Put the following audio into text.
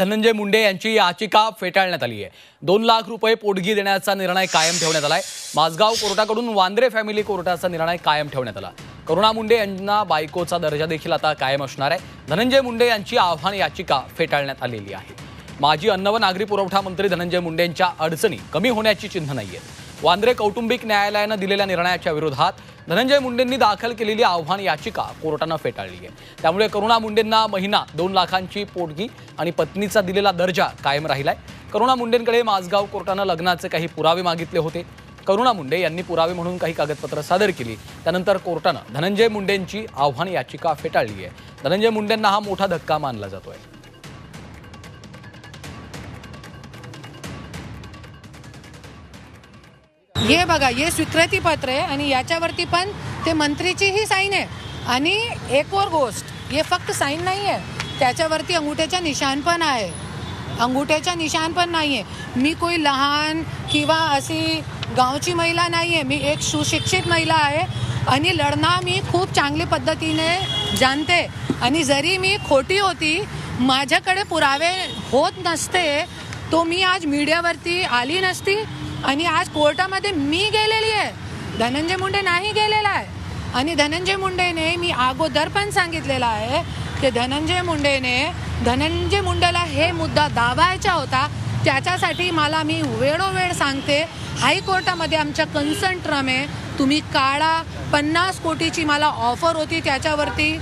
धनंजय मुंडे यांची याचिका फेटाळण्यात आली आहे. दोन लाख रुपये पोटगी देण्याचा निर्णय कायम ठेवण्यात आलाय. माझगाव कोर्टाकडून वांद्रे फॅमिली कोर्टाचा निर्णय कायम ठेवण्यात आला. करुणा मुंडे यांना बायकोचा दर्जा देखील आता कायम असणार आहे. धनंजय मुंडे यांची आव्हान याचिका फेटाळण्यात आलेली आहे. माजी अन्न व नागरी पुरवठा मंत्री धनंजय मुंडेंच्या अडचणी कमी होण्याची चिन्ह नाही आहेत वांद्रे कौटुंबिक न्यायालयानं दिलेल्या निर्णयाच्या विरोधात धनंजय मुंडेंनी दाखल केलेली आव्हान याचिका कोर्टानं फेटाळली आहे त्यामुळे करुणा मुंडेंना महिना दोन लाखांची पोटगी आणि पत्नीचा दिलेला दर्जा कायम राहिलाय. करुणा मुंडेंकडे माझगाव कोर्टानं लग्नाचे काही पुरावे मागितले होते. करुणा मुंडे यांनी पुरावे म्हणून काही कागदपत्र सादर केली. त्यानंतर कोर्टानं धनंजय मुंडेंची आव्हान याचिका फेटाळली आहे धनंजय मुंडेंना हा मोठा धक्का मानला जातोय. हे बघा हे स्वीकृती पत्र आहे आणि याच्यावरती पण ते मंत्रीचीही साईन आहे. आणि एक और गोष्ट हे फक्त साईन नाही आहे. त्याच्यावरती अंगुठ्याचा निशाण पण आहे. अंगुठ्याचा निशाण पण नाही आहे. मी कोई लहान किंवा अशी गावची महिला नाही आहे. मी एक सुशिक्षित महिला आहे आणि लढना मी खूप चांगल्या पद्धतीने जाणते. आणि जरी मी खोटी होती माझ्याकडे पुरावे होत नसते तो मी आज मीडियावरती आली नसती आणि आज कोर्टामध्ये मी गेलेली आहे. धनंजय मुंडे नाही गेलेला आहे. आणि धनंजय मुंडेने मी अगोदर पण सांगितलेलं आहे की धनंजय मुंडेने धनंजय मुंडेला हे मुद्दा दाबायचा होता त्याच्यासाठी मला मी वेळोवेळ सांगते हायकोर्टामध्ये आमच्या कन्संट्रम आहे तुम्ही काढा पन्नास कोटीची मला ऑफर होती त्याच्यावरती.